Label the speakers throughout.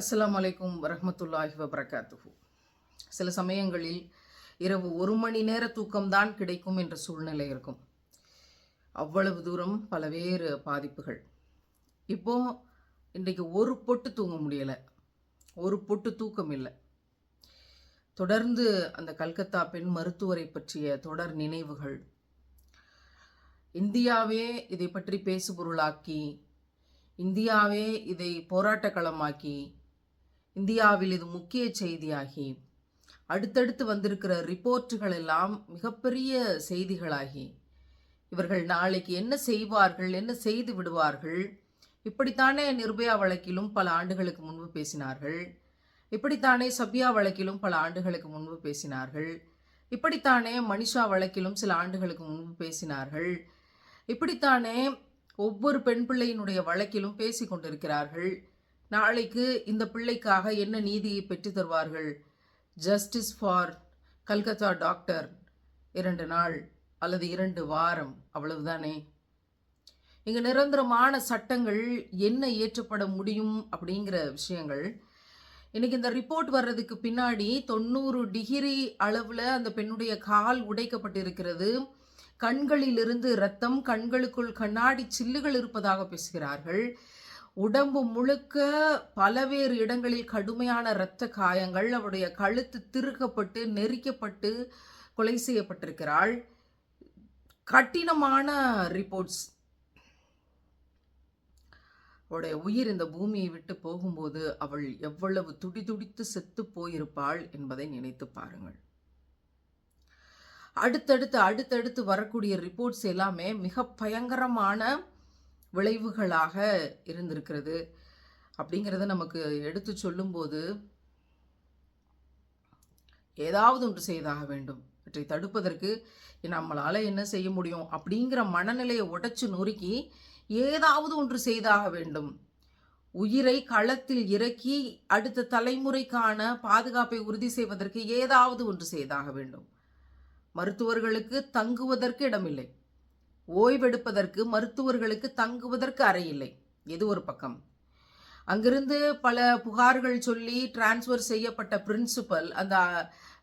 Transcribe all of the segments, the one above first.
Speaker 1: அஸ்லாம் வலைக்கும் வரமத்துல்லாஹி வபரகாத்துஹு. சில சமயங்களில் இரவு ஒரு மணி நேர தூக்கம்தான் கிடைக்கும் என்ற சூழ்நிலை இருக்கும். அவ்வளவு தூரம் பலவேறு பாதிப்புகள். இப்போ இன்றைக்கு ஒரு பொட்டு தூங்க முடியலை. ஒரு பொட்டு தூக்கம் இல்லை. தொடர்ந்து அந்த கல்கத்தா பெண் மருத்துவரை பற்றிய தொடர் நினைவுகள். இந்தியாவே இதை பற்றி பேசுபொருளாக்கி இந்தியாவே இதை போராட்ட களமாக்கி இந்தியாவில் இது முக்கிய செய்தியாகி அடுத்தடுத்து வந்திருக்கிற ரிப்போர்ட்டுகள் எல்லாம் மிகப்பெரிய செய்திகளாகி. இவர்கள் நாளைக்கு என்ன செய்வார்கள் என்ன செய்து விடுவார்கள் இப்படித்தானே நிர்பயா வழக்கிலும் பல ஆண்டுகளுக்கு முன்பு பேசினார்கள் இப்படித்தானே சபியா வழக்கிலும் பல ஆண்டுகளுக்கு முன்பு பேசினார்கள் இப்படித்தானே மனிஷா வழக்கிலும் சில ஆண்டுகளுக்கு முன்பு பேசினார்கள் இப்படித்தானே ஒவ்வொரு பெண் பிள்ளையினுடைய வழக்கிலும் பேசி கொண்டிருக்கிறார்கள் நாளைக்கு இந்த பிள்ளைக்காக என்ன நீதியை பெற்று தருவார்கள்? ஜஸ்டிஸ் ஃபார் கல்கத்தா டாக்டர் இரண்டு நாள் அல்லது இரண்டு வாரம் அவ்வளவுதானே? இங்கு நிரந்தரமான சட்டங்கள் என்ன ஏற்றப்பட முடியும் அப்படிங்கிற விஷயங்கள். இன்னைக்கு இந்த ரிப்போர்ட் வர்றதுக்கு பின்னாடி தொண்ணூறு டிகிரி அளவில் அந்த பெண்ணுடைய கால் உடைக்கப்பட்டிருக்கிறது. கண்களிலிருந்து ரத்தம் கண்களுக்குள் கண்ணாடி சில்லுகள் இருப்பதாக பேசுகிறார்கள். உடம்பு முழுக்க பலவேறு இடங்களில் கடுமையான இரத்த காயங்கள் அவருடைய கழுத்து திருக்கப்பட்டு நெரிக்கப்பட்டு கொலை செய்யப்பட்டிருக்கிறாள். கடினமான ரிப்போர்ட்ஸ் அவளுடைய உயிர் இந்த பூமியை விட்டு போகும்போது அவள் எவ்வளவு துடி துடித்து செத்து போயிருப்பாள் என்பதை நினைத்து பாருங்கள். அடுத்தடுத்து அடுத்தடுத்து வரக்கூடிய ரிப்போர்ட்ஸ் எல்லாமே மிக பயங்கரமான விளைவுகளாக இருந்திருக்கிறது. அப்படிங்கிறத நமக்கு எடுத்து சொல்லும்போது ஏதாவது ஒன்று செய்தாக வேண்டும். இவற்றை தடுப்பதற்கு நம்மளால் என்ன செய்ய முடியும்? அப்படிங்கிற மனநிலையை உடைச்சு நொறுக்கி ஏதாவது ஒன்று செய்தாக வேண்டும். உயிரை களத்தில் இறக்கி அடுத்த தலைமுறைக்கான பாதுகாப்பை உறுதி செய்வதற்கு ஏதாவது ஒன்று செய்தாக வேண்டும். மருத்துவர்களுக்கு தங்குவதற்கு இடமில்லை. ஓய்வெடுப்பதற்கு மருத்துவர்களுக்கு தங்குவதற்கு அறை இல்லை இது ஒரு பக்கம். அங்கிருந்து பல புகார்கள் சொல்லி டிரான்ஸ்ஃபர் செய்யப்பட்ட பிரின்சிபல் அந்த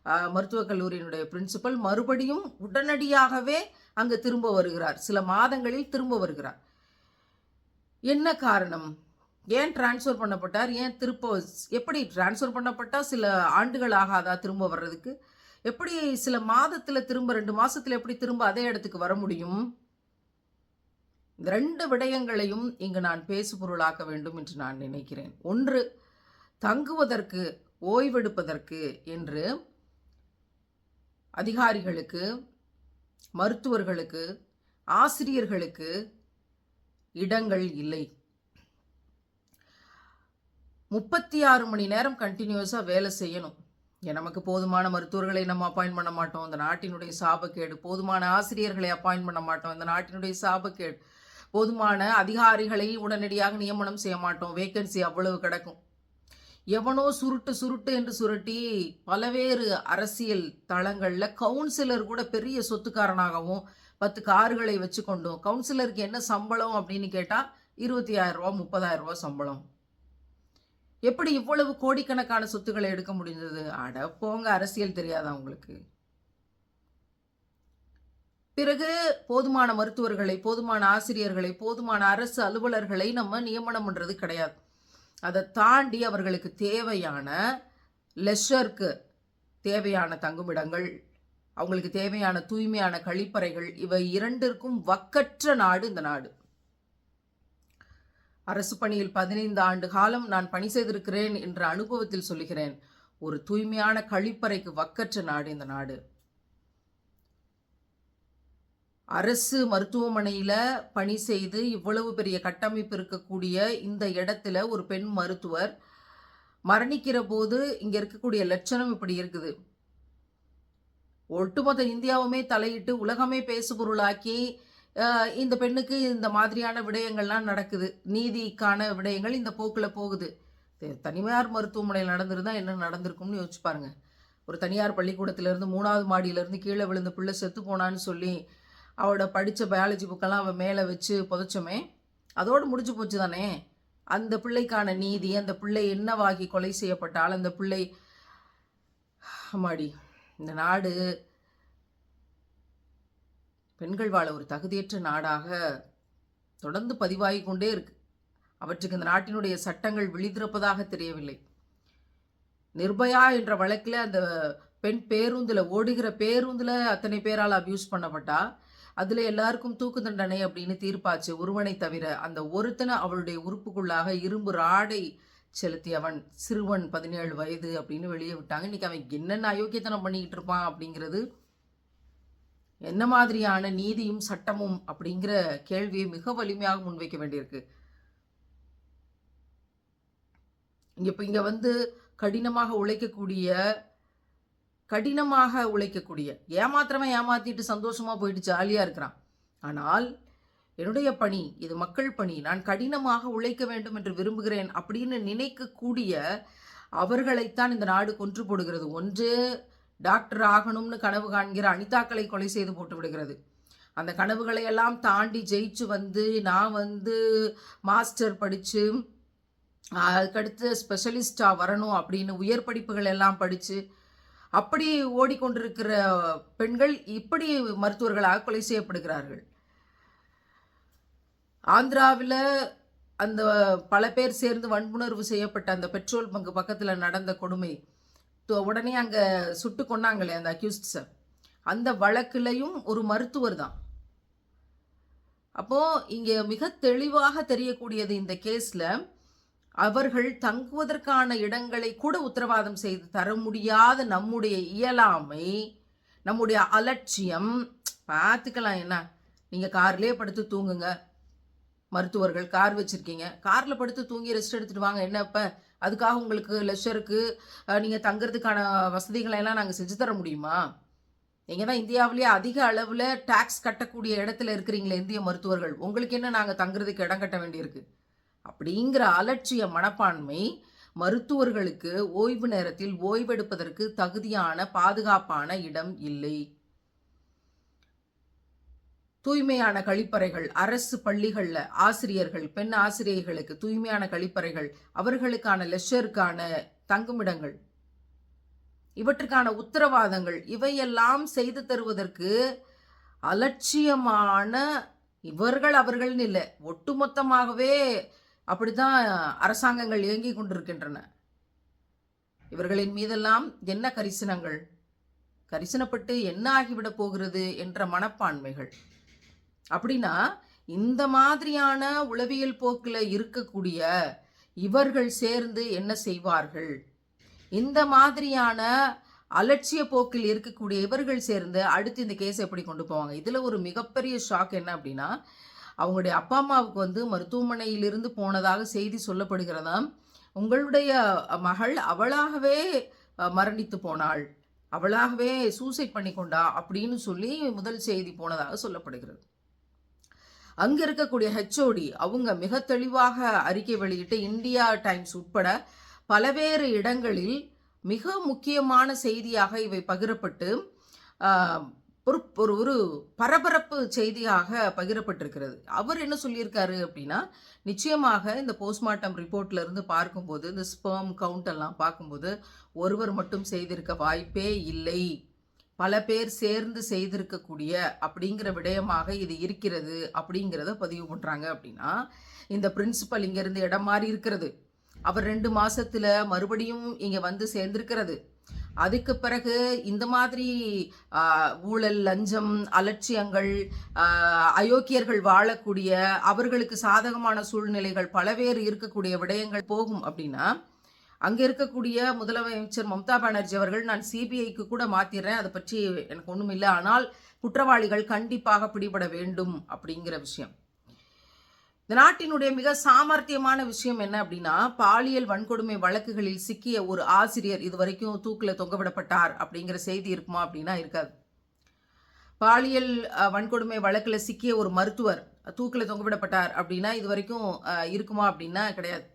Speaker 1: மருத்துவக் கல்லூரியினுடைய பிரின்சிபல் மறுபடியும் உடனடியாகவே அங்கு திரும்ப வருகிறார். சில மாதங்களில் திரும்ப வருகிறார். என்ன காரணம்? ஏன் டிரான்ஸ்ஃபர் பண்ணப்பட்டார்? ஏன் திரும்ப எப்படி டிரான்ஸ்ஃபர் பண்ணப்பட்டால் சில ஆண்டுகள் ஆகாதா திரும்ப வர்றதுக்கு? எப்படி சில மாதத்தில் திரும்ப ரெண்டு மாதத்தில் எப்படி திரும்ப அதே இடத்துக்கு வர முடியும்? இந்த ரெண்டு விடயங்களையும் இங்கு நான் பேசு பொருளாக்க வேண்டும் என்று நான் நினைக்கிறேன். ஒன்று தங்குவதற்கு ஓய்வெடுப்பதற்கு என்று அதிகாரிகளுக்கு மருத்துவர்களுக்கு ஆசிரியர்களுக்கு இடங்கள் இல்லை. முப்பத்தி ஆறு மணி நேரம் கண்டினியூஸாக வேலை செய்யணும். நமக்கு போதுமான மருத்துவர்களை நம்ம அப்பாயின் பண்ண மாட்டோம். இந்த நாட்டினுடைய சாபக்கேடு. போதுமான ஆசிரியர்களை அப்பாயின் பண்ண மாட்டோம். இந்த நாட்டினுடைய சாபக்கேடு. போதுமான அதிகாரிகளை உடனடியாக நியமனம் செய்ய மாட்டோம். வேக்கன்சி அவ்வளவு கிடக்கும். எவனோ சுருட்டு சுருட்டு என்று சுருட்டி பலவேறு அரசியல் தளங்களில் கவுன்சிலர் கூட பெரிய சொத்துக்காரனாகவும் பத்து கார்களை வச்சு கொண்டோம் கவுன்சிலருக்கு என்ன சம்பளம் அப்படின்னு கேட்டால் இருபத்தி ஆயிரம் ரூபா முப்பதாயிரம் ரூபா சம்பளம். எப்படி இவ்வளவு கோடிக்கணக்கான சொத்துக்களை எடுக்க முடிந்தது? அட போங்க அரசியல் தெரியாதா உங்களுக்கு? பிறகு போதுமான மருத்துவர்களை போதுமான ஆசிரியர்களை போதுமான அரசு அலுவலர்களை நம்ம நியமனம் பண்ணுறது கிடையாது. அதை தாண்டி அவர்களுக்கு தேவையான லெஷருக்கு தேவையான தங்குமிடங்கள் அவங்களுக்கு தேவையான தூய்மையான கழிப்பறைகள் இவை இரண்டிற்கும் வக்கற்ற நாடு இந்த நாடு. அரசு பணியில் பதினைந்து ஆண்டு காலம் நான் பணி செய்திருக்கிறேன் என்ற அனுபவத்தில் சொல்லுகிறேன் ஒரு தூய்மையான கழிப்பறைக்கு வக்கற்ற நாடு இந்த நாடு. அரசு மருத்துவமனையில் பணி செய்து இவ்வளவு பெரிய கட்டமைப்பு இருக்கக்கூடிய இந்த இடத்துல ஒரு பெண் மருத்துவர் மரணிக்கிற போது இங்கே இருக்கக்கூடிய லட்சணம் இப்படி இருக்குது. ஒட்டுமொத்த இந்தியாவுமே தலையிட்டு உலகமே பேசுபொருளாக்கி பொருளாக்கி இந்த பெண்ணுக்கு இந்த மாதிரியான விடயங்கள்லாம் நடக்குது. நீதிக்கான விடயங்கள் இந்த போக்கில் போகுது. தனிமையார் தனியார் மருத்துவமனையில் நடந்திருந்தா என்ன நடந்திருக்கும்னு யோசிச்சு பாருங்க. ஒரு தனியார் பள்ளிக்கூடத்திலேருந்து மூணாவது மாடியிலேருந்து கீழே விழுந்த பிள்ளை செத்து போனான்னு சொல்லி அவளோட படித்த பயாலஜி புக்கெல்லாம் அவள் மேலே வச்சு புதைச்சோமே. அதோடு முடிஞ்சு போச்சு தானே? அந்த பிள்ளைக்கான நீதி அந்த பிள்ளை என்னவாகி கொலை செய்யப்பட்டால் அந்த பிள்ளை அம்மாடி இந்த நாடு பெண்கள் வாழ ஒரு தகுதியற்ற நாடாக தொடர்ந்து பதிவாகி கொண்டே இருக்கு. அவற்றுக்கு இந்த நாட்டினுடைய சட்டங்கள் விழித்திருப்பதாக தெரியவில்லை. நிர்பயா என்ற வழக்கில் அந்த பெண் பேருந்தில் ஓடுகிற பேருந்தில் அத்தனை பேரால் அப்யூஸ் பண்ணப்பட்டா. அதில் எல்லாருக்கும் தூக்கு தண்டனை அப்படின்னு தீர்ப்பாச்சு. ஒருவனை தவிர அந்த ஒருத்தனை அவளுடைய உறுப்புக்குள்ளாக இரும்பு ராடை செலுத்தியவன் சிறுவன் பதினேழு வயது அப்படின்னு வெளியே விட்டாங்க. இன்னைக்கு அவன் என்னென்ன அயோக்கியத்தனம் பண்ணிக்கிட்டு இருப்பான் அப்படிங்கிறது என்ன மாதிரியான நீதியும் சட்டமும் அப்படிங்கிற கேள்வியை மிக வலிமையாக முன்வைக்க வேண்டியிருக்கு. இங்க இப்போ இங்க வந்து கடினமாக உழைக்கக்கூடிய கடினமாக உழைக்கக்கூடிய ஏமாத்திரமே ஏமாத்திட்டு சந்தோஷமாக போயிட்டு ஜாலியாக இருக்கிறான். ஆனால் என்னுடைய பணி இது மக்கள் பணி நான் கடினமாக உழைக்க வேண்டும் என்று விரும்புகிறேன் அப்படின்னு நினைக்கக்கூடிய அவர்களைத்தான் இந்த நாடு கொன்று போடுகிறது. ஒன்று டாக்டர் ஆகணும்னு கனவு காண்கிற அனிதாக்களை கொலை செய்து போட்டு விடுகிறது. அந்த கனவுகளை எல்லாம் தாண்டி ஜெயிச்சு வந்து நான் வந்து மாஸ்டர் படித்து அதுக்கடுத்து ஸ்பெஷலிஸ்டாக வரணும் அப்படின்னு உயர் படிப்புகள் எல்லாம் படித்து அப்படி ஓடிக்கொண்டிருக்கிற பெண்கள் இப்படி மருத்துவர்களாக கொலை செய்யப்படுகிறார்கள். ஆந்திராவில் அந்த பல பேர் சேர்ந்து வன்புணர்வு செய்யப்பட்ட அந்த பெட்ரோல் பங்கு பக்கத்தில் நடந்த கொடுமை உடனே அங்கே சுட்டு கொண்டாங்களே அந்த அக்யூஸ்ட்ஸை அந்த வழக்குலையும் ஒரு மருத்துவர் தான். அப்போது இங்கே மிக தெளிவாக தெரியக்கூடியது இந்த கேஸில் அவர்கள் தங்குவதற்கான இடங்களை கூட உத்தரவாதம் செய்து தர முடியாத நம்முடைய இயலாமை நம்முடைய அலட்சியம். பார்த்துக்கலாம் என்ன? நீங்கள் கார்லேயே படுத்து தூங்குங்க. மருத்துவர்கள் கார் வச்சுருக்கீங்க. காரில் படுத்து தூங்கி ரெஸ்ட் எடுத்துகிட்டு வாங்க. என்ன இப்போ? அதுக்காக உங்களுக்கு லெஷருக்கு நீங்கள் தங்குறதுக்கான வசதிகளை எல்லாம் நாங்கள் செஞ்சு தர முடியுமா? நீங்கள் தான் இந்தியாவிலேயே அதிக அளவில் டேக்ஸ் கட்டக்கூடிய இடத்துல இருக்கிறீங்களே இந்திய மருத்துவர்கள். உங்களுக்கு என்ன நாங்கள் தங்குறதுக்கு இடம் கட்ட வேண்டியிருக்கு? அப்படிங்கிற அலட்சிய மனப்பான்மை மருத்துவர்களுக்கு ஓய்வு நேரத்தில் ஓய்வெடுப்பதற்கு தகுதியான பாதுகாப்பான இடம் இல்லை. தூய்மையான கழிப்பறைகள் அரசு பள்ளிகளில் ஆசிரியர்கள் பெண் ஆசிரியர்களுக்கு தூய்மையான கழிப்பறைகள் அவர்களுக்கான லெஷருக்கான தங்குமிடங்கள் இவற்றுக்கான உத்தரவாதங்கள் இவையெல்லாம் செய்து தருவதற்கு அலட்சியமான இவர்கள் அவர்கள்னு இல்லை ஒட்டுமொத்தமாகவே அப்படித்தான் அரசாங்கங்கள் இயங்கி கொண்டிருக்கின்றன. இவர்களின் மீதெல்லாம் என்ன கரிசனங்கள்? கரிசனப்பட்டு என்ன ஆகிவிடப் போகிறது என்ற மனப்பான்மைகள். அப்படின்னா இந்த மாதிரியான உளவியல் போக்கில் இருக்கக்கூடிய இவர்கள் சேர்ந்து என்ன செய்வார்கள்? இந்த மாதிரியான அலட்சிய போக்கில் இருக்கக்கூடிய இவர்கள் சேர்ந்து அடுத்து இந்த கேஸை எப்படி கொண்டு போவாங்க? இதில் ஒரு மிகப்பெரிய ஷாக் என்ன அப்படின்னா அவங்களுடைய அப்பா அம்மாவுக்கு வந்து மருத்துவமனையிலிருந்து போனதாக செய்தி சொல்லப்படுகிறதாம் உங்களுடைய மகள் அவளாகவே மரணித்து போனாள். அவளாகவே சூசைட் பண்ணி கொண்டா அப்படின்னு சொல்லி முதல் செய்தி போனதாக சொல்லப்படுகிறது. அங்கே இருக்கக்கூடிய ஹெச்ஓடி அவங்க மிக தெளிவாக அறிக்கை வெளியிட்டு இந்தியா டைம்ஸ் உட்பட பலவேறு இடங்களில் மிக முக்கியமான செய்தியாக இவை பகிரப்பட்டு ஒரு ஒரு ஒரு பரபரப்பு செய்தியாக பகிரப்பட்டிருக்கிறது. அவர் என்ன சொல்லியிருக்காரு அப்படின்னா நிச்சயமாக இந்த போஸ்ட்மார்ட்டம் ரிப்போர்ட்ல இருந்து பார்க்கும்போது இந்த ஸ்பெர்ம் கவுண்ட் எல்லாம் பார்க்கும்போது ஒருவர் மட்டும் செய்திருக்க வாய்ப்பே இல்லை. பல பேர் சேர்ந்து செய்திருக்கக்கூடிய அப்படிங்கிற விடயமாக இது இருக்கிறது அப்படிங்கிறத பதிவு பண்ணுறாங்க அப்படின்னா இந்த பிரின்சிபல் இங்கேருந்து இடம் மாறி இருக்கிறது. அவர் ரெண்டு மாசத்துல மறுபடியும் இங்கே வந்து சேர்ந்திருக்கிறது. அதுக்கு பிறகு இந்த மாதிரி ஊழல் லஞ்சம் அலட்சியங்கள் அயோக்கியர்கள் வாழக்கூடிய அவர்களுக்கு சாதகமான சூழ்நிலைகள் பலவேறு இருக்கக்கூடிய விடயங்கள் போகும் அப்படின்னா அங்கே இருக்கக்கூடிய முதலமைச்சர் மம்தா பானர்ஜி அவர்கள் நான் சிபிஐக்கு கூட மாத்திடுறேன் அதை பற்றி எனக்கு ஒன்றும் இல்லை ஆனால் குற்றவாளிகள் கண்டிப்பாக பிடிபட வேண்டும் அப்படிங்கிற விஷயம். இந்த நாட்டினுடைய மிக சாமர்த்தியமான விஷயம் என்ன அப்படின்னா பாலியல் வன்கொடுமை வழக்குகளில் சிக்கிய ஒரு ஆசிரியர் இதுவரைக்கும் தூக்கில் தொங்கவிடப்பட்டார் அப்படிங்கிற செய்தி இருக்குமா அப்படின்னா இருக்காது. பாலியல் வன்கொடுமை வழக்கில் சிக்கிய ஒரு மருத்துவர் தூக்கில் தொங்கவிடப்பட்டார் அப்படின்னா இது வரைக்கும் இருக்குமா அப்படின்னா கிடையாது.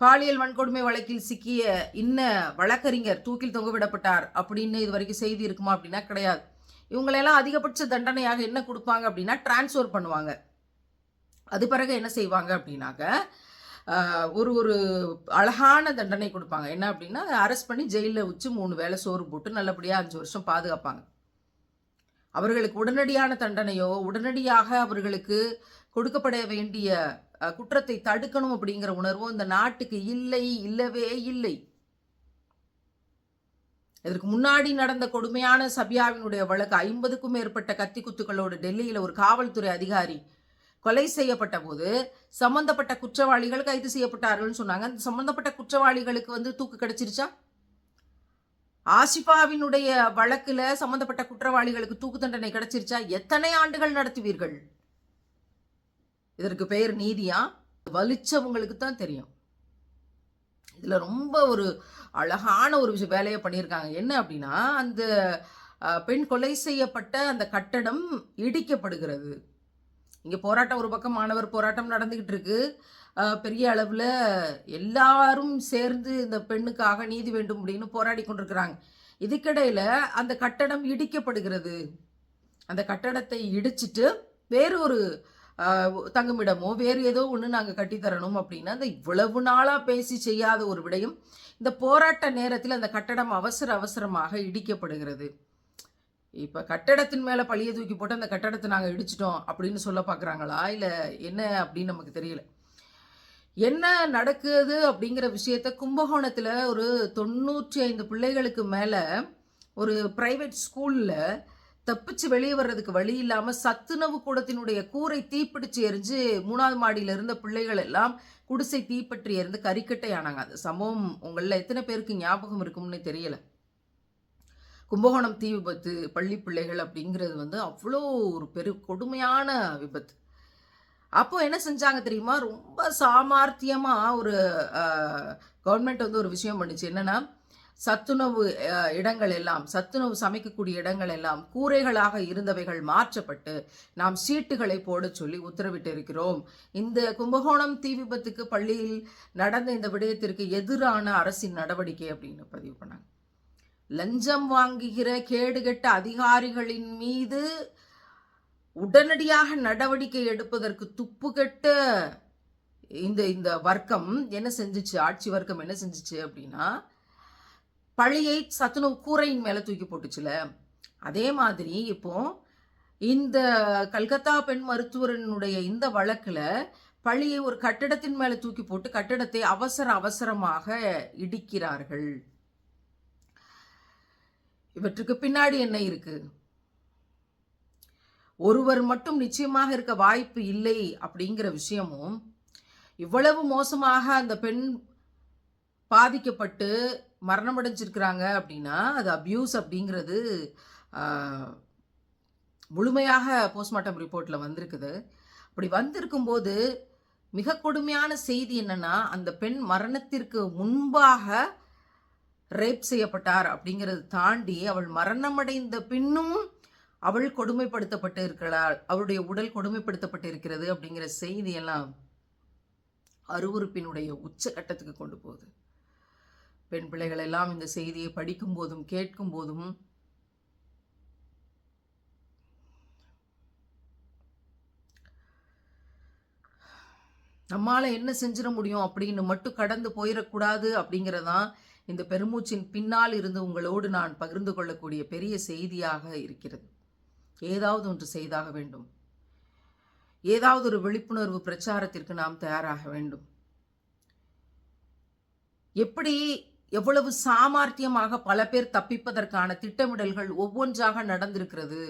Speaker 1: பாலியல் வன்கொடுமை வழக்கில் சிக்கிய இன்ன வழக்கறிஞர் தூக்கில் தொங்கவிடப்பட்டார் அப்படின்னு இது வரைக்கும் செய்தி இருக்குமா அப்படின்னா கிடையாது. இவங்களெல்லாம் அதிகபட்ச தண்டனையாக என்ன கொடுப்பாங்க அப்படின்னா டிரான்ஸ்ஃபர் பண்ணுவாங்க. அது பிறகு என்ன செய்வாங்க அப்படின்னாக்க ஒரு ஒரு அழகான தண்டனை கொடுப்பாங்க. என்ன அப்படின்னா அரெஸ்ட் பண்ணி ஜெயிலில் வச்சு மூணு வேளை சோறு போட்டு நல்லபடியாக அஞ்சு வருஷம் பாதுகாப்பாங்க. அவர்களுக்கு உடனடியான தண்டனையோ உடனடியாக அவர்களுக்கு கொடுக்கப்பட வேண்டிய குற்றத்தை தடுக்கணும் அப்படிங்கிற உணர்வோ இந்த நாட்டுக்கு இல்லை இல்லவே இல்லை. இதற்கு முன்னாடி நடந்த கொடுமையான சபியாவினுடைய வழக்கு ஐம்பதுக்கும் மேற்பட்ட கத்தி குத்துக்களோடு டெல்லியில் ஒரு காவல்துறை அதிகாரி கொலை செய்யப்பட்ட போது சம்பந்தப்பட்ட குற்றவாளிகள் கைது செய்யப்பட்டார்கள்னு சொன்னாங்க. அந்த சம்பந்தப்பட்ட குற்றவாளிகளுக்கு வந்து தூக்கு கிடைச்சிருச்சா? ஆசிஃபாவினுடைய வழக்கில் சம்பந்தப்பட்ட குற்றவாளிகளுக்கு தூக்கு தண்டனை கிடைச்சிருச்சா? எத்தனை ஆண்டுகள் நடத்துவீர்கள்? இதற்கு பெயர் நீதியா? வலிச்சவங்களுக்கு தான் தெரியும். இதில் ரொம்ப ஒரு அழகான ஒரு விஷயம் வேலையை பண்ணியிருக்காங்க. என்ன அப்படின்னா அந்த பெண் கொலை செய்யப்பட்ட அந்த கட்டடம் இடிக்கப்படுகிறது. இங்கே போராட்டம் ஒரு பக்கம் மாணவர் போராட்டம் நடந்துக்கிட்டு இருக்கு பெரிய அளவில் எல்லாரும் சேர்ந்து இந்த பெண்ணுக்காக நீதி வேண்டும் அப்படின்னு போராடி கொண்டிருக்கிறாங்க. இதுக்கிடையில் அந்த கட்டடம் இடிக்கப்படுகிறது. அந்த கட்டடத்தை இடிச்சிட்டு வேறு ஒரு தங்குமிடமோ வேறு ஏதோ ஒன்று நாங்கள் கட்டித்தரணும் அப்படின்னா அந்த இவ்வளவு நாளாக பேசி செய்யாத ஒரு விடயம் இந்த போராட்ட நேரத்தில் அந்த கட்டடம் அவசர அவசரமாக இடிக்கப்படுகிறது. இப்போ கட்டடத்தின் மேலே பழியை தூக்கி போட்டு அந்த கட்டடத்தை நாங்கள் இடிச்சிட்டோம் அப்படின்னு சொல்ல பார்க்குறாங்களா இல்லை என்ன அப்படின்னு நமக்கு தெரியல. என்ன நடக்குது அப்படிங்கிற விஷயத்த கும்பகோணத்தில் ஒரு தொண்ணூற்றி ஐந்து பிள்ளைகளுக்கு மேலே ஒரு ப்ரைவேட் ஸ்கூலில் தப்பிச்சு வெளியே வர்றதுக்கு வழி இல்லாமல் சத்துணவு கூடத்தினுடைய கூரை தீப்பிடிச்சு எரிஞ்சு மூணாவது மாடியில் இருந்த பிள்ளைகள் எல்லாம் குடிசை தீப்பற்றி எறிந்து கறிக்கட்டை ஆனாங்க அந்த சம்பவம் உங்களில் எத்தனை பேருக்கு ஞாபகம் இருக்கும்னு தெரியலை. கும்பகோணம் தீ விபத்து பள்ளி பிள்ளைகள் அப்படிங்கிறது வந்து அவ்வளோ ஒரு பெரு கொடுமையான விபத்து. அப்போ என்ன செஞ்சாங்க தெரியுமா? ரொம்ப சாமார்த்தியமாக ஒரு கவர்மெண்ட் வந்து ஒரு விஷயம் பண்ணுச்சு. என்னென்னா சத்துணவு இடங்கள் எல்லாம் சத்துணவு சமைக்கக்கூடிய இடங்கள் எல்லாம் கூரைகளாக இருந்தவைகள் மாற்றப்பட்டு நாம் சீட்டுகளை போட சொல்லி உத்தரவிட்டு இருக்கிறோம் இந்த கும்பகோணம் தீ விபத்துக்கு பள்ளியில் நடந்த இந்த விடயத்திற்கு எதிரான அரசின் நடவடிக்கை அப்படின்னு பதிவு பண்ணாங்க. லஞ்சம் வாங்குகிற கேடுகட்ட அதிகாரிகளின் மீது உடனடியாக நடவடிக்கை எடுப்பதற்கு துப்புக்கெட்ட இந்த இந்த வர்க்கம் என்ன செஞ்சுச்சு? ஆட்சி வர்க்கம் என்ன செஞ்சுச்சு அப்படின்னா பழியை சத்துணவு கூரையின் மேலே தூக்கி போட்டுச்சுல. அதே மாதிரி இப்போ இந்த கல்கத்தா பெண் மருத்துவரனுடைய இந்த வழக்கில் பழியை ஒரு கட்டிடத்தின் மேலே தூக்கி போட்டு கட்டிடத்தை அவசர அவசரமாக இடிக்கிறார்கள். இவற்றுக்கு பின்னாடி என்ன இருக்கு? ஒருவர் மட்டும் நிச்சயமாக இருக்க வாய்ப்பு இல்லை அப்படிங்கிற விஷயமும் இவ்வளவு மோசமாக அந்த பெண் பாதிக்கப்பட்டு மரணமடைஞ்சிருக்கிறாங்க அப்படின்னா அது அப்யூஸ் அப்படிங்கிறது முழுமையாக போஸ்ட்மார்ட்டம் ரிப்போர்ட்டில் வந்திருக்குது. அப்படி வந்திருக்கும்போது மிக கொடுமையான செய்தி என்னன்னா அந்த பெண் மரணத்திற்கு முன்பாக ரேப் செய்யப்பட்டார் அப்படிங்கிறது தாண்டி அவள் மரணமடைந்த பின்னும் அவள் கொடுமைப்படுத்தப்பட்டு இருக்கிறாள். அவளுடைய உடல் கொடுமைப்படுத்தப்பட்டு இருக்கிறது அப்படிங்கிற செய்தியெல்லாம் அருவருப்பினுடைய உச்சகட்டத்துக்கு கொண்டு போகுது. பெண் பிள்ளைகள் எல்லாம் இந்த செய்தியை படிக்கும் போதும் கேட்கும் போதும் நம்மால என்ன செஞ்சிட முடியும் அப்படின்னு மட்டும் கடந்து போயிடக்கூடாது அப்படிங்கிறதான் இந்த பெருமூச்சின் பின்னால் இருந்து உங்களோடு நான் பகிர்ந்து கொள்ளக்கூடிய பெரிய செய்தியாக இருக்கிறது. ஏதாவது ஒன்று செய்தாக வேண்டும். ஏதாவது ஒரு விழிப்புணர்வு பிரச்சாரத்திற்கு நாம் தயாராக வேண்டும். எப்படி எவ்வளவு சாமர்த்தியமாக பல பேர் தப்பிப்பதற்கான திட்டமிடல்கள் ஒவ்வொன்றாக நடந்திருக்கிறது.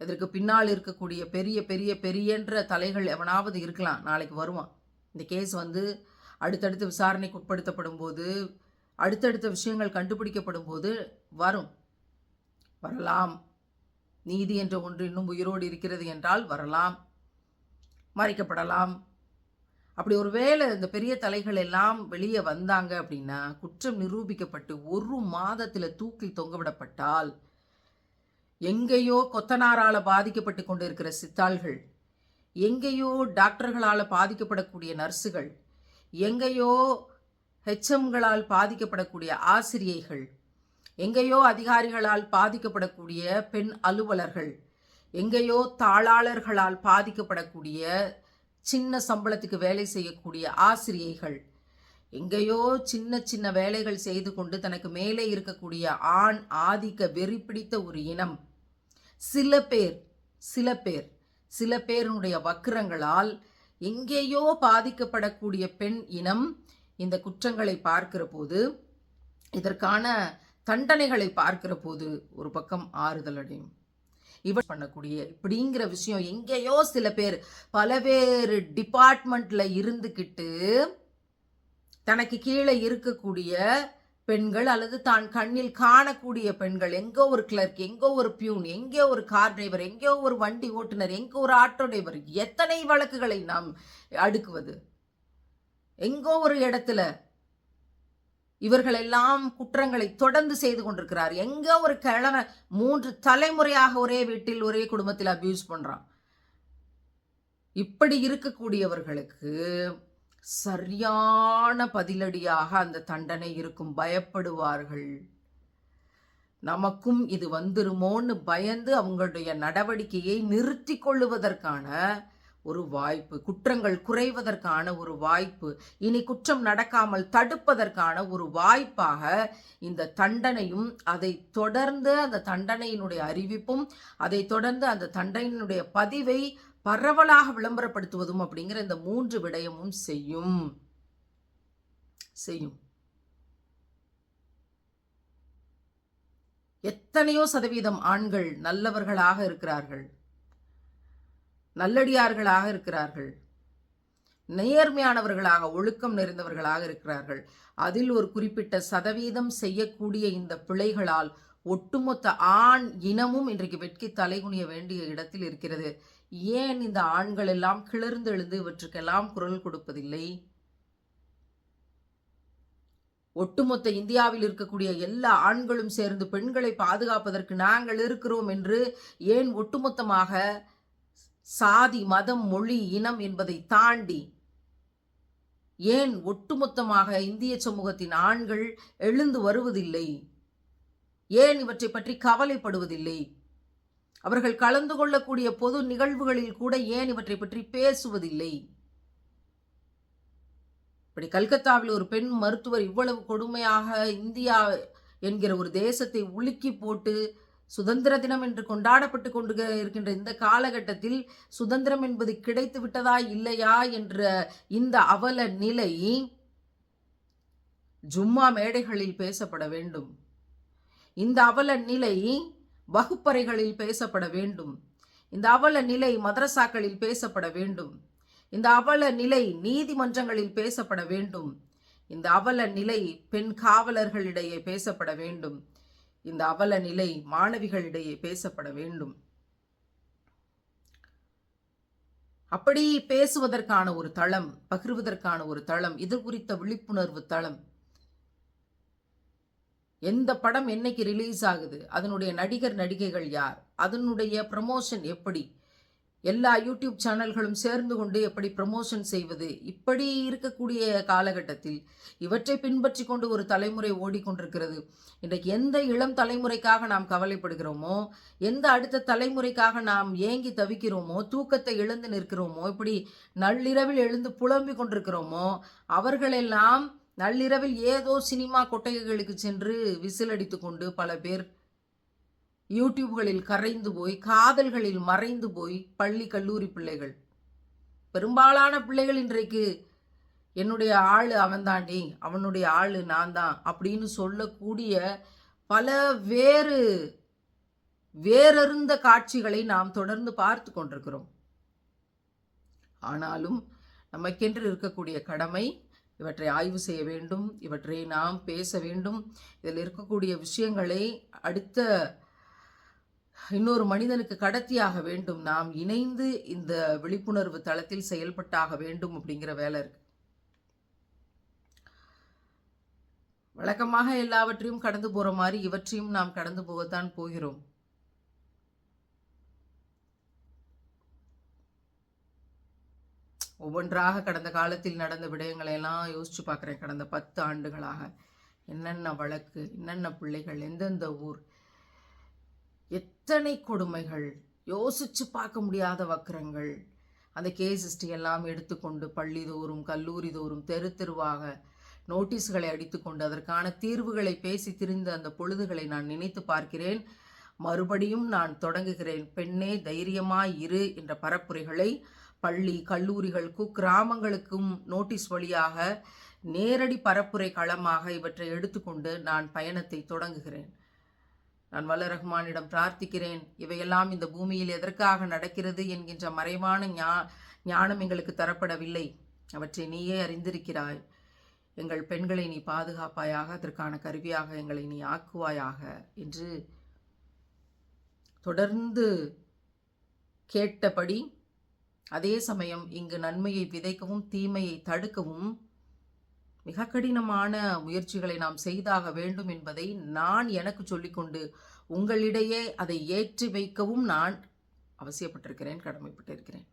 Speaker 1: இதற்கு பின்னால் இருக்கக்கூடிய பெரிய பெரிய பெரியன்ற தலைகள் எவனாவது இருக்கலாம். நாளைக்கு வருவான். இந்த கேஸ் வந்து அடுத்தடுத்து விசாரணைக்கு உட்படுத்தப்படும் போது அடுத்தடுத்த விஷயங்கள் கண்டுபிடிக்கப்படும் போது வரும். வரலாம். நீதி என்ற ஒன்று இன்னும் உயிரோடு இருக்கிறது என்றால் வரலாம். மறைக்கப்படலாம். அப்படி ஒருவேளை இந்த பெரிய தலைகள் எல்லாம் வெளியே வந்தாங்க அப்படின்னா குற்றம் நிரூபிக்கப்பட்டு ஒரு மாதத்தில் தூக்கில் தொங்கவிடப்பட்டால் எங்கேயோ கொத்தனாரால் பாதிக்கப்பட்டு கொண்டிருக்கிற சித்தாள்கள் எங்கேயோ டாக்டர்களால் பாதிக்கப்படக்கூடிய நர்ஸுகள் எங்கேயோ ஹெச்எம்களால் பாதிக்கப்படக்கூடிய ஆசிரியைகள் எங்கேயோ அதிகாரிகளால் பாதிக்கப்படக்கூடிய பெண் அலுவலர்கள் எங்கேயோ தாளாளர்களால் பாதிக்கப்படக்கூடிய சின்ன சம்பளத்துக்கு வேலை செய்யக்கூடிய ஆசிரியைகள் எங்கேயோ சின்ன சின்ன வேலைகள் செய்து கொண்டு தனக்கு மேலே இருக்கக்கூடிய ஆண் ஆதிக்க வெறி பிடித்த ஒரு இனம். சில பேர் சில பேர் சில பேருடைய வக்கிரங்களால் எங்கேயோ பாதிக்கப்படக்கூடிய பெண் இனம் இந்த குற்றங்களை பார்க்கிற போது இதற்கான தண்டனைகளை பார்க்கிற போது ஒரு பக்கம் ஆறுதல் அடையும் இவர் பண்ணக்கூடிய இப்படிங்கிற விஷயம் எங்கேயோ சில பேர் பலவேறு டிபார்ட்மெண்ட்ல இருந்துக்கிட்டு தனக்கு கீழே இருக்கக்கூடிய பெண்கள் அல்லது தான் கண்ணில் காணக்கூடிய பெண்கள் எங்கோ ஒரு கிளர்க் எங்கோ ஒரு பியூன் எங்கோ ஒரு கார் டிரைவர் எங்கோ ஒரு வண்டி ஓட்டுநர் எங்கோ ஒரு ஆட்டோ டிரைவர் எத்தனை வழக்குகளை நாம் அடுக்குவது? எங்கோ ஒரு இடத்துல இவர்களெல்லாம் குற்றங்களை தொடர்ந்து செய்து கொண்டிருக்கிறார். எங்கோ ஒரு கிழமை மூன்று தலைமுறையாக ஒரே வீட்டில் ஒரே குடும்பத்தில் அபியூஸ் பண்ணுறான் இப்படி இருக்கக்கூடியவர்களுக்கு சரியான பதிலடியாக அந்த தண்டனை இருக்கும். பயப்படுவார்கள். நமக்கும் இது வந்துருமோன்னு பயந்து அவங்களுடைய நடவடிக்கையை நிறுத்தி கொள்ளுவதற்கான ஒரு வாய்ப்பு குற்றங்கள் குறைவதற்கான ஒரு வாய்ப்பு இனி குற்றம் நடக்காமல் தடுப்பதற்கான ஒரு வாய்ப்பாக இந்த தண்டனையும் அதை தொடர்ந்து அந்த தண்டனையினுடைய அறிவிப்பும் அதை தொடர்ந்து அந்த தண்டனையினுடைய பதிவை பரவலாக விளம்பரப்படுத்துவதும் அப்படிங்கிற இந்த மூன்று விடயமும் செய்யும். செய்யும். எத்தனையோ சதவீதம் ஆண்கள் நல்லவர்களாக இருக்கிறார்கள். நல்லடியார்களாக இருக்கிறார்கள். நேர்மையானவர்களாக ஒழுக்கம் நிறைந்தவர்களாக இருக்கிறார்கள். அதில் ஒரு குறிப்பிட்ட சதவீதம் செய்யக்கூடிய இந்த பிழைகளால் ஒட்டுமொத்த ஆண் இனமும் இன்றைக்கு வெட்கி தலைகுனிய வேண்டிய இடத்தில் இருக்கிறது. ஏன் இந்த ஆண்கள் எல்லாம் கிளர்ந்து எழுந்து இவற்றுக்கெல்லாம் குரல் கொடுப்பதில்லை? ஒட்டுமொத்த இந்தியாவில் இருக்கக்கூடிய எல்லா ஆண்களும் சேர்ந்து பெண்களை பாதுகாப்பதற்கு நாங்கள் இருக்கிறோம் என்று ஏன் ஒட்டுமொத்தமாக சாதி மதம் மொழி இனம் என்பதை தாண்டி ஏன் ஒட்டுமொத்தமாக இந்திய சமூகத்தின் ஆண்கள் எழுந்து வருவதில்லை? ஏன் இவற்றை பற்றி கவலைப்படுவதில்லை? அவர்கள் கலந்து கொள்ளக்கூடிய பொது நிகழ்வுகளில் கூட ஏன் இவற்றை பற்றி பேசுவதில்லை? இப்படி கல்கத்தாவில் ஒரு பெண் மருத்துவர் இவ்வளவு கொடுமையாக இந்தியா என்கிற ஒரு தேசத்தை உலுக்கி போட்டு சுதந்திர தினம் என்று கொண்டாடப்பட்டு கொண்டு இருக்கின்ற இந்த காலகட்டத்தில் சுதந்திரம் என்பது கிடைத்து விட்டதா இல்லையா என்ற இந்த அவல நிலை ஜும்மா மேடைகளில் பேசப்பட வேண்டும். இந்த அவல நிலை வகுப்பறைகளில் பேசப்பட வேண்டும். இந்த அவல நிலை மதரசாக்களில் பேசப்பட வேண்டும். இந்த அவல நிலை நீதிமன்றங்களில் பேசப்பட வேண்டும். இந்த அவல நிலை பெண் காவலர்களிடையே பேசப்பட வேண்டும். இந்த அவல நிலை மாணவிகளிடையே பேசப்பட வேண்டும். அப்படி பேசுவதற்கான ஒரு தளம் பகிர்வதற்கான ஒரு தளம் இது குறித்த விழிப்புணர்வு தளம். எந்த படம் என்னைக்கு ரிலீஸ் ஆகுது அதனுடைய நடிகர் நடிகைகள் யார் அதனுடைய ப்ரமோஷன் எப்படி எல்லா யூடியூப் சேனல்களும் சேர்ந்து கொண்டு எப்படி ப்ரமோஷன் செய்வது? இப்படி இருக்கக்கூடிய காலகட்டத்தில் இவற்றை பின்பற்றி கொண்டு ஒரு தலைமுறை ஓடிக்கொண்டிருக்கிறது. இன்றைக்கு எந்த இளம் தலைமுறைக்காக நாம் கவலைப்படுகிறோமோ எந்த அடுத்த தலைமுறைக்காக நாம் ஏங்கி தவிக்கிறோமோ தூக்கத்தை இழந்து நிற்கிறோமோ இப்படி நள்ளிரவில் எழுந்து புலம்பிக் கொண்டிருக்கிறோமோ அவர்களெல்லாம் நள்ளிரவில் ஏதோ சினிமா கொட்டகைகளுக்கு சென்று விசிலடித்து கொண்டு பல பேர் யூடியூப்களில் கரைந்து போய் காதல்களில் மறைந்து போய் பள்ளி கல்லூரி பிள்ளைகள். பெரும்பாலான பிள்ளைகள் இன்றைக்கு என்னுடைய ஆள் அவன் தாண்டி அவனுடைய ஆள் நான் தான் அப்படின்னு சொல்லக்கூடிய பல வேறு வேறறிந்த காட்சிகளை நாம் தொடர்ந்து பார்த்து கொண்டிருக்கிறோம். ஆனாலும் நமக்கென்று இருக்கக்கூடிய கடமை இவற்றை ஆய்வு செய்ய வேண்டும் இவற்றை நாம் பேச வேண்டும் இதில் இருக்கக்கூடிய விஷயங்களை அடுத்த இன்னொரு மனிதனுக்கு கடத்தியாக வேண்டும். நாம் இணைந்து இந்த விழிப்புணர்வு தளத்தில் செயல்பட்டாக வேண்டும் அப்படிங்கிற வேலை இருக்கு. வழக்கமாக எல்லாவற்றையும் கடந்து போற மாதிரி இவற்றையும் நாம் கடந்து போகத்தான் போகிறோம். ஒவ்வொன்றாக கடந்த காலத்தில் நடந்த விடயங்களை எல்லாம் யோசிச்சு பார்க்குறேன் கடந்த பத்து ஆண்டுகளாக என்னென்ன வழக்கு என்னென்ன பிள்ளைகள் எந்தெந்த ஊர் எத்தனை கொடுமைகள்? யோசிச்சு பார்க்க முடியாத வக்கரங்கள். அந்த கேஸ் ஹிஸ்ட்ரி எல்லாம் எடுத்துக்கொண்டு பள்ளி தோறும் கல்லூரி தோறும் தெரு தெருவாக நோட்டீஸ்களை அடித்துக்கொண்டு அதற்கான தீர்வுகளை பேசி திரிந்த அந்த பொழுதுகளை நான் நினைத்து பார்க்கிறேன். மறுபடியும் நான் தொடங்குகிறேன். பெண்ணே தைரியமாய் இரு என்ற பரப்புரைகளை பள்ளி கல்லூரிகள் குக்கிராமங்களுக்கும் நோட்டீஸ் வழியாக நேரடி பரப்புரை களமாக இவற்றை எடுத்துக்கொண்டு நான் பயணத்தை தொடங்குகிறேன். நான் வல்ல ரஹ்மானிடம் பிரார்த்திக்கிறேன். இவையெல்லாம் இந்த பூமியில் எதற்காக நடக்கிறது என்கின்ற மறைவான ஞா ஞானம் எங்களுக்கு தரப்படவில்லை. அவற்றை நீயே அறிந்திருக்கிறாய். எங்கள் பெண்களை நீ பாதுகாப்பாயாக அதற்கான கருவியாக எங்களை நீ ஆக்குவாயாக என்று தொடர்ந்து கேட்டபடி அதே சமயம் இங்கு நன்மையை விதைக்கவும் தீமையை தடுக்கவும் மிக கடினமான முயற்சிகளை நாம் செய்தாக வேண்டும் என்பதை நான் எனக்கு சொல்லிக்கொண்டு உங்களிடையே அதை ஏற்றி வைக்கவும் நான் அவசியப்பட்டிருக்கிறேன் கடமைப்பட்டிருக்கிறேன்.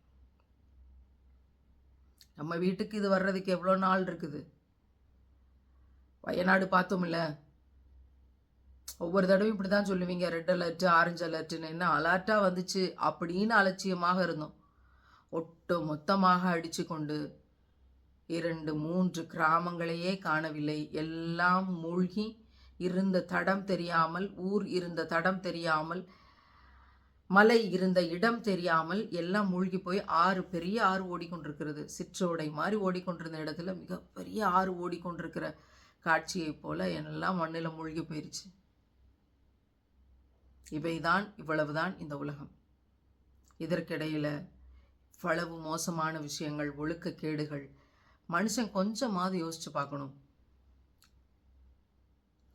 Speaker 1: நம்ம வீட்டுக்கு இது வர்றதுக்கு எவ்வளோ நாள் இருக்குது? வயநாடு பார்த்தோம்ல. ஒவ்வொரு தடவையும் இப்படி தான் சொல்லுவீங்க ரெட் அலர்ட் ஆரஞ்சு அலர்ட்டுன்னு. என்ன அலர்ட்டாக வந்துச்சு அப்படின்னு அலட்சியமாக இருந்தோம். ஒட்டு மொத்தமாக அடித்து கொண்டு இரண்டு மூன்று கிராமங்களையே காணவில்லை. எல்லாம் மூழ்கி இருந்த தடம் தெரியாமல் ஊர் இருந்த தடம் தெரியாமல் மலை இருந்த இடம் தெரியாமல் எல்லாம் மூழ்கி போய் ஆறு பெரிய ஆறு ஓடிக்கொண்டிருக்கிறது. சிற்றோடை மாதிரி ஓடிக்கொண்டிருந்த இடத்துல மிகப்பெரிய ஆறு ஓடிக்கொண்டிருக்கிற காட்சியைப் போல எல்லாம் மண்ணில் மூழ்கி போயிருச்சு. இவைதான் இவ்வளவுதான் இந்த உலகம். இதற்கிடையில் இவ்வளவு மோசமான விஷயங்கள் ஒழுக்கக்கேடுகள் மனுஷன் கொஞ்சமாவது யோசிச்சு பார்க்கணும்.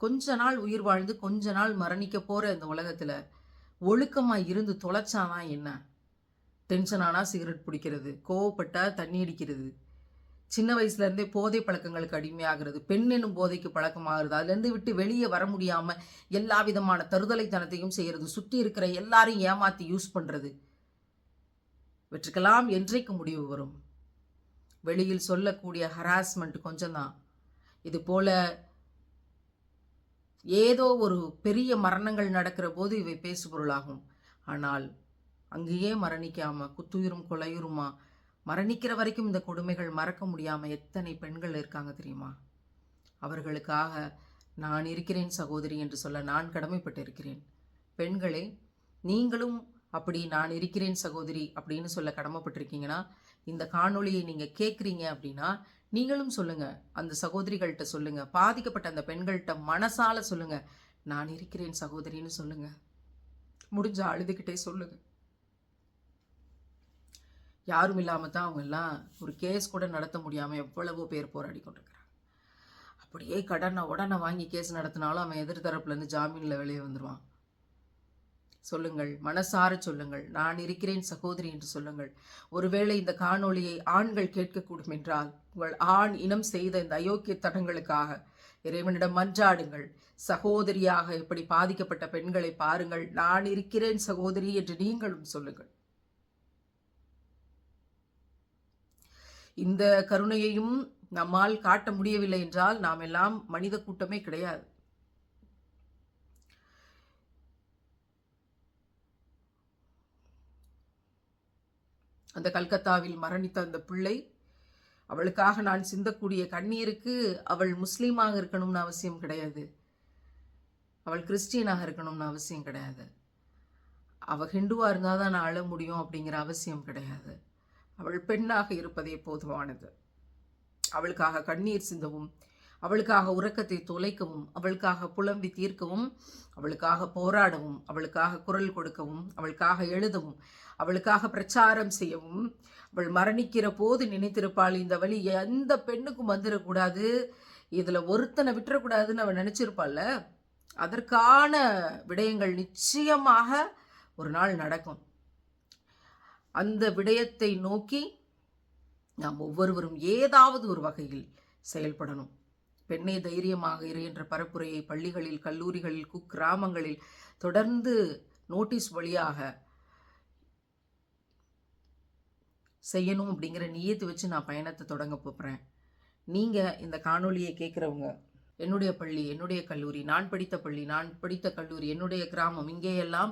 Speaker 1: கொஞ்ச நாள் உயிர் வாழ்ந்து கொஞ்ச நாள் மரணிக்க போகிற இந்த உலகத்தில் ஒழுக்கமாக இருந்து தொலைச்சானா என்ன? டென்ஷன் ஆனால் சிகரெட் பிடிக்கிறது கோவப்பட்டா தண்ணி அடிக்கிறது சின்ன வயசுலேருந்தே போதை பழக்கங்களுக்கு அடிமையாகிறது பெண் என்னும் போதைக்கு பழக்கமாகிறது அதுலேருந்து விட்டு வெளியே வர முடியாமல் எல்லா விதமான தருதலைத்தனத்தையும் செய்கிறது சுற்றி இருக்கிற எல்லாரையும் ஏமாற்றி யூஸ் பண்ணுறது இவற்றுக்கெல்லாம் என்றைக்கு முடிவு வரும். வெளியில் சொல்லக்கூடிய ஹராஸ்மெண்ட் கொஞ்சம்தான். இது போல ஏதோ ஒரு பெரிய மரணங்கள் நடக்கிற போது இவை பேசுபொருளாகும். ஆனால் அங்கேயே மரணிக்காம குத்துயிரும் கொலையுருமா மரணிக்கிற வரைக்கும் இந்த கொடுமைகள் மறக்க முடியாமல் எத்தனை பெண்கள் இருக்காங்க தெரியுமா? அவர்களுக்காக நான் இருக்கிறேன் சகோதரி என்று சொல்ல நான் கடமைப்பட்டிருக்கிறேன். பெண்களே நீங்களும் அப்படி நான் இருக்கிறேன் சகோதரி அப்படின்னு சொல்ல கடமைப்பட்டிருக்கீங்கன்னா இந்த காணொளியை நீங்கள் கேட்குறீங்க அப்படின்னா நீங்களும் சொல்லுங்கள் அந்த சகோதரிகள்கிட்ட சொல்லுங்கள் பாதிக்கப்பட்ட அந்த பெண்கள்கிட்ட மனசால சொல்லுங்கள் நான் இருக்கிறேன் சகோதரின்னு சொல்லுங்கள் முடிஞ்ச அழுதுகிட்டே சொல்லுங்கள் யாரும் இல்லாமல் தான் அவங்கெல்லாம் ஒரு கேஸ் கூட நடத்த முடியாமல் எவ்வளவோ பேர் போராடி கொண்டிருக்கிறாங்க. அப்படியே கடனை உடனே வாங்கி கேஸ் நடத்தினாலும் அவன் எதிர்த்தரப்புலேருந்து ஜாமீனில் வெளியே வந்துடுவான் சொல்லுங்கள் மனசார சொல்லுங்கள் நான் இருக்கிறேன் சகோதரி என்று சொல்லுங்கள். ஒருவேளை இந்த காணொளியை ஆண்கள் கேட்கக்கூடும் என்றால் உங்கள் ஆண் இனம் செய்த இந்த அயோக்கிய தடங்களுக்காக இறைவனிடம் மன்றாடுங்கள். சகோதரியாக இப்படி பாதிக்கப்பட்ட பெண்களை பாருங்கள் நான் இருக்கிறேன் சகோதரி என்று நீங்களும் சொல்லுங்கள். இந்த கருணையையும் நம்மால் காட்ட முடியவில்லை என்றால் நாம் எல்லாம் மனித கூட்டமே கிடையாது. அந்த கல்கத்தாவில் மரணித்த அந்த பிள்ளை அவளுக்காக நான் சிந்தக்கூடிய கண்ணீருக்கு அவள் முஸ்லீமாக இருக்கணும்னு அவசியம் கிடையாது. அவள் கிறிஸ்டியனாக இருக்கணும்னு அவசியம் கிடையாது. அவள் ஹிந்துவாக இருந்தால் தான் நான் அழ முடியும் அப்படிங்கிற அவசியம் கிடையாது. அவள் பெண்ணாக இருப்பதே போதுமானது. அவளுக்காக கண்ணீர் சிந்தவும் அவளுக்காக உறக்கத்தை தொலைக்கவும் அவளுக்காக புலம்பி தீர்க்கவும் அவளுக்காக போராடவும் அவளுக்காக குரல் கொடுக்கவும் அவளுக்காக எழுதவும் அவளுக்காக பிரச்சாரம் செய்யவும் அவள் மரணிக்கிற போது நினைத்திருப்பாள் இந்த வழி எந்த பெண்ணுக்கும் வந்துடக்கூடாது இதில் ஒருத்தனை விட்டுறக்கூடாதுன்னு அவள் நினச்சிருப்பாள்ல? அதற்கான விடயங்கள் நிச்சயமாக ஒரு நாள் நடக்கும். அந்த விடயத்தை நோக்கி நாம் ஒவ்வொருவரும் ஏதாவது ஒரு வகையில் செயல்படணும். பெண்ணே தைரியமாக இரு என்ற பரப்புரையை பள்ளிகளில் கல்லூரிகளில் குக்கிராமங்களில் தொடர்ந்து நோட்டீஸ் வழியாக செய்யணும் அப்படிங்கிற நியத்து வச்சு நான் பயணத்தை தொடங்க போகிறேன் நீங்கள் இந்த காணொலியை கேட்குறவங்க என்னுடைய பள்ளி என்னுடைய கல்லூரி நான் படித்த பள்ளி நான் படித்த கல்லூரி என்னுடைய கிராமம் இங்கேயெல்லாம்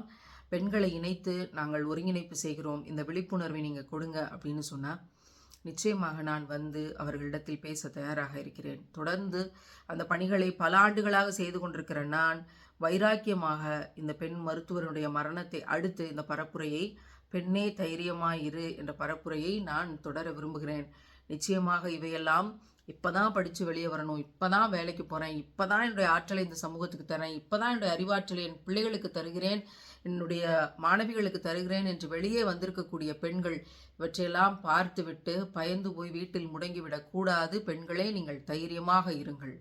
Speaker 1: பெண்களை இணைத்து நாங்கள் ஒருங்கிணைப்பு செய்கிறோம். இந்த விழிப்புணர்வை நீங்கள் கொடுங்க அப்படின்னு சொன்னால் நிச்சயமாக நான் வந்து அவர்களிடத்தில் பேச தயாராக இருக்கிறேன். தொடர்ந்து அந்த பணிகளை பல ஆண்டுகளாக செய்து கொண்டிருக்கிற நான் வைராக்கியமாக இந்த பெண் மருத்துவருடைய மரணத்தை அடுத்து இந்த பரப்புரையை பெண்ணே தைரியமாயிரு என்ற பரப்புரையை நான் தொடர விரும்புகிறேன். நிச்சயமாக இவையெல்லாம் இப்பதான் படித்து வெளியே வரணும். இப்பதான் வேலைக்கு போகிறேன் இப்பதான் என்னுடைய ஆற்றலை இந்த சமூகத்துக்கு தரேன். இப்பதான் என்னுடைய அறிவாற்றலை என் பிள்ளைகளுக்கு தருகிறேன். என்னுடைய மாணவிகளுக்கு தருகிறேன் என்று வெளியே வந்திருக்கக்கூடிய பெண்கள் இவற்றையெல்லாம் பார்த்துவிட்டு பயந்து போய் வீட்டில் முடங்கிவிடக்கூடாது பெண்களே நீங்கள் தைரியமாக இருங்கள்.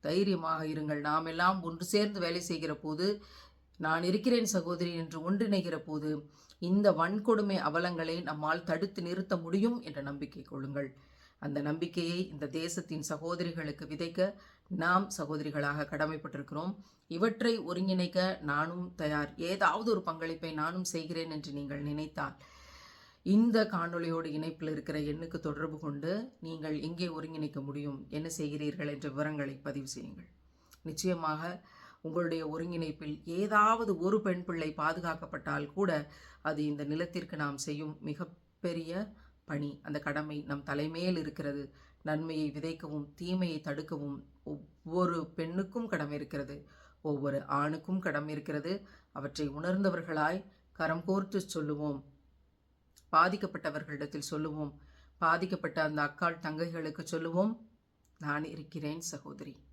Speaker 1: தைரியமாக இருங்கள். நாம் எல்லாம் ஒன்று சேர்ந்து வேலை செய்கிற போது நான் இருக்கிறேன் சகோதரி என்று ஒன்றிணைகிற போது இந்த வன்கொடுமை அவலங்களை நம்மால் தடுத்து நிறுத்த முடியும் என்ற நம்பிக்கை கொள்ளுங்கள். அந்த நம்பிக்கையை இந்த தேசத்தின் சகோதரிகளுக்கு விதைக்க நாம் சகோதரிகளாக கடமைப்பட்டிருக்கிறோம். இவற்றை ஒருங்கிணைக்க நானும் தயார். ஏதாவது ஒரு பங்களிப்பை நானும் செய்கிறேன் என்று நீங்கள் நினைத்தால் இந்த காணொளியோடு இணைப்பில் இருக்கிற எண்ணுக்கு தொடர்பு கொண்டு நீங்கள் எங்கே ஒருங்கிணைக்க முடியும் என்ன செய்கிறீர்கள் என்ற விவரங்களை பதிவு செய்யுங்கள். நிச்சயமாக உங்களுடைய ஒருங்கிணைப்பில் ஏதாவது ஒரு பெண் பிள்ளை பாதுகாக்கப்பட்டால் கூட அது இந்த நிலத்திற்கு நாம் செய்யும் மிகப்பெரிய பணி அந்த கடமை நம் தலைமையில் இருக்கிறது. நன்மையை விதைக்கவும் தீமையை தடுக்கவும் ஒவ்வொரு பெண்ணுக்கும் கடமை இருக்கிறது. ஒவ்வொரு ஆணுக்கும் கடமை இருக்கிறது. அவற்றை உணர்ந்தவர்களாய் கரம் கோர்த்து சொல்லுவோம். பாதிக்கப்பட்டவர்களிடத்தில் சொல்லுவோம். பாதிக்கப்பட்ட அந்த அக்காள் தங்கைகளுக்கு சொல்லுவோம். நான் இருக்கிறேன் சகோதரி.